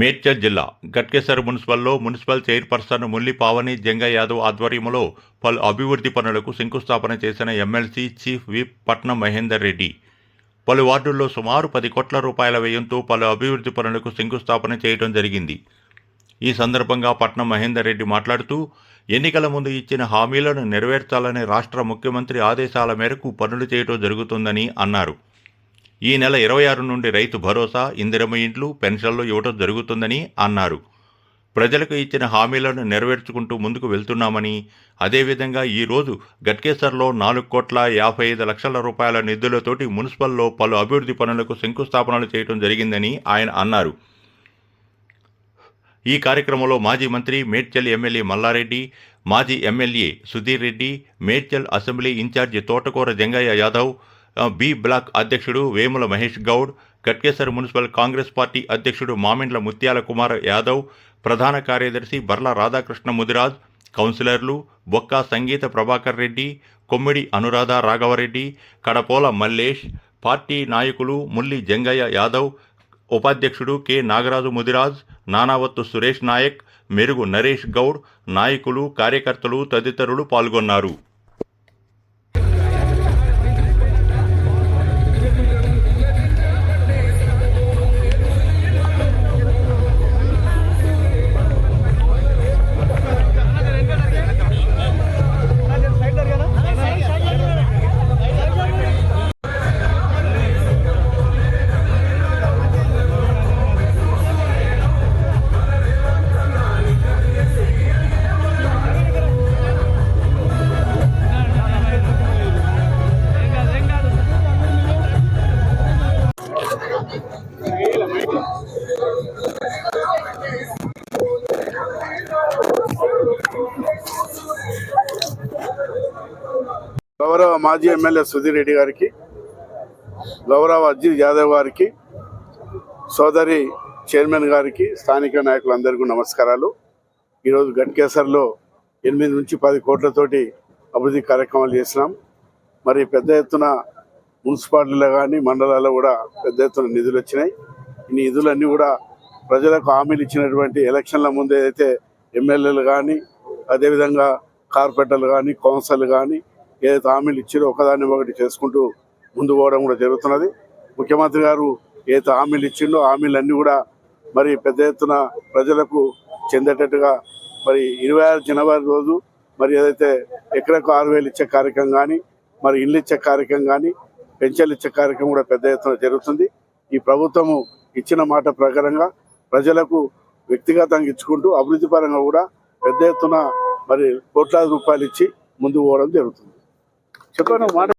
మేడ్చల్ జిల్లా గట్కేసర్ మున్సిపల్లో municipal chairperson Mulli Pavani Janga Yadav ఆధ్వర్యంలో పలు అభివృద్ధి పనులకు శంకుస్థాపన చేసిన ఎమ్మెల్సీ చీఫ్ విప్ పట్నం మహేందర్ రెడ్డి. పలు వార్డుల్లో సుమారు పది కోట్ల రూపాయల వ్యయంతో పలు అభివృద్ధి పనులకు శంకుస్థాపన చేయడం జరిగింది. ఈ సందర్భంగా పట్నం మహేందర్ రెడ్డి మాట్లాడుతూ ఎన్నికల ముందు ఇచ్చిన హామీలను నెరవేర్చాలని రాష్ట్ర ముఖ్యమంత్రి ఆదేశాల మేరకు పనులు చేయడం జరుగుతుందని అన్నారు. ఈ నెల ఇరవై ఆరు నుండి రైతు భరోసా ఇందిరమ్మ ఇండ్లు పెన్షన్లు ఇవ్వడం జరుగుతుందని అన్నారు. ప్రజలకు ఇచ్చిన హామీలను నెరవేర్చుకుంటూ ముందుకు వెళ్తున్నామని అదేవిధంగా ఈరోజు గట్కేసర్లో నాలుగు కోట్ల యాభై ఐదు లక్షల రూపాయల నిధులతోటి మున్సిపల్లో పలు అభివృద్ధి పనులకు శంకుస్థాపనలు చేయడం జరిగిందని ఆయన అన్నారు. ఈ కార్యక్రమంలో మాజీ మంత్రి మేడ్చల్ ఎమ్మెల్యే మల్లారెడ్డి మాజీ MLA Sudheer Reddy Medchal assembly in charge Thotakura Jangaiah Yadav B block అధ్యక్షుడు వేముల మహేష్ గౌడ్ గట్కేసర్ మున్సిపల్ కాంగ్రెస్ పార్టీ అధ్యక్షుడు మామిండ్ల ముత్యాల కుమార్ యాదవ్ ప్రధాన కార్యదర్శి బర్ల రాధాకృష్ణ ముదిరాజ్ కౌన్సిలర్లు బొక్క సంగీత ప్రభాకర్ రెడ్డి కొమ్మిడి అనురాధ రాఘవరెడ్డి కడపోల మల్లేష్ పార్టీ నాయకులు ముల్లి జంగయ్య యాదవ్ ఉపాధ్యక్షుడు కె నాగరాజు ముదిరాజ్ నానావత్తు సురేష్ నాయక్ మెరుగు నరేష్ గౌడ్ నాయకులు కార్యకర్తలు తదితరులు పాల్గొన్నారు. గౌరవ మాజీ ఎమ్మెల్యే సుధీర్ రెడ్డి గారికి గౌరవ అజిత్ యాదవ్ గారికి సోదరి చైర్మన్ గారికి స్థానిక నాయకులందరికీ నమస్కారాలు. ఈరోజు గట్కేసర్లో ఎనిమిది నుంచి పది కోట్లతోటి అభివృద్ధి కార్యక్రమాలు చేసినాం. మరి పెద్ద ఎత్తున మున్సిపాలిటీలో కానీ మండలాల్లో కూడా పెద్ద ఎత్తున నిధులు వచ్చినాయి. ఈ నిధులన్నీ కూడా ప్రజలకు హామీలు ఇచ్చినటువంటి ఎలక్షన్ల ముందు ఏదైతే ఎమ్మెల్యేలు కానీ అదేవిధంగా కార్పొరేటర్లు కానీ కౌన్సిల్ కానీ ఏదైతే హామీలు ఇచ్చారో ఒకదాన్ని ఒకటి చేసుకుంటూ ముందు పోవడం కూడా జరుగుతున్నది. ముఖ్యమంత్రి గారు ఏదైతే హామీలు ఇచ్చిండో హామీలన్నీ కూడా మరి పెద్ద ఎత్తున ప్రజలకు చెందేటట్టుగా మరి ఇరవై ఆరు జనవరి రోజు మరి ఏదైతే ఎకరకు ఆరు వేలు ఇచ్చే కార్యక్రమం కానీ మరి ఇల్లు ఇచ్చే కార్యక్రమం కానీ పెన్షన్లు ఇచ్చే కార్యక్రమం కూడా పెద్ద ఎత్తున జరుగుతుంది. ఈ ప్రభుత్వము ఇచ్చిన మాట ప్రకారంగా ప్రజలకు వ్యక్తిగతంగా ఇచ్చుకుంటూ అభివృద్ధి పరంగా కూడా పెద్ద ఎత్తున మరి కోట్లాది రూపాయలు ఇచ్చి ముందు పోవడం జరుగుతుంది. చెప్పండి మాట